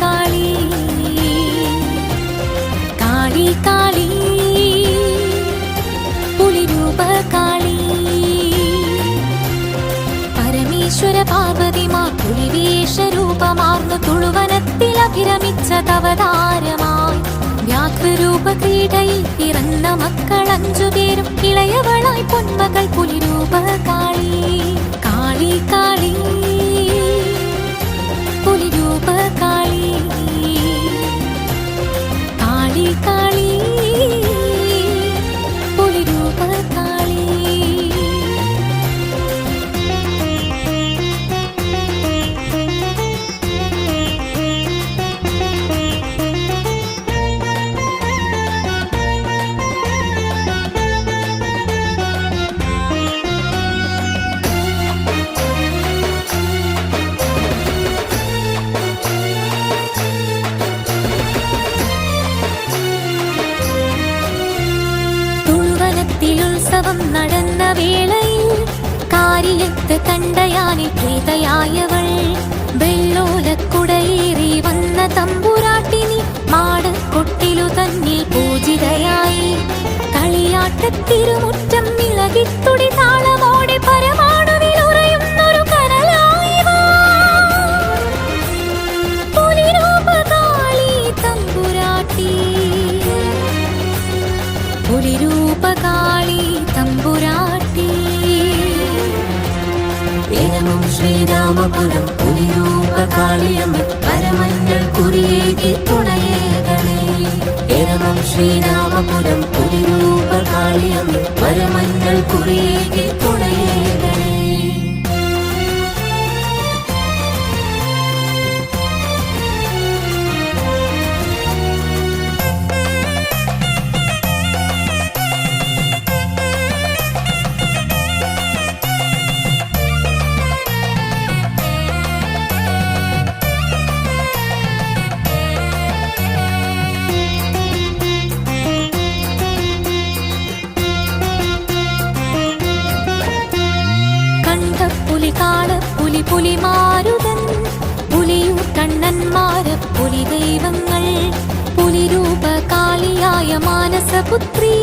കാളി കാളി കാളി പുലിരൂപ കാളി പരമേശ്വര പാർവതിമാർ പുലിവേഷ രൂപമാർന്നു തുളുവനത്തിൽ അഭിരമിച്ച തവതാരമായി വ്യാഘ്രൂപ ക്രീഡയിൽ പിറന്ന മക്കൾ അഞ്ചുപേരും ഇളയവളായി പൊന്മകൾ പുലിരൂപ കാളി ഉത്സവം നടന്ന വേളയിൽ കാര്യത്ത് കണ്ടയാനി പ്രീതയായവൾ. വെള്ളോലക്കുടയേറി വന്ന തമ്പുരാട്ടിനി മാടക്കൊട്ടിലു തന്നിൽ പൂജിതയായി. കളിയാട്ടത്തിരുമുറ്റം ഏനമും ശ്രീരാമപുരം പുലിരൂപകാളിയമ്മ പരമഞ്ഞൾ കുറിയേകി തുണയേകളെ ഏനമും ശ്രീരാമപുരം പുലിരൂപകാളിയമ്മ പരമഞ്ഞൾ കുറിയേകി തുണയേകളെ പുലിമാരുതൻ പുലിയൂർ കണ്ണന്മാര പുലി ദൈവങ്ങൾ പുലിരൂപകാളിയായ മാനസപുത്രി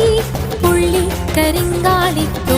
പുള്ളി കരിങ്കാളിത്തു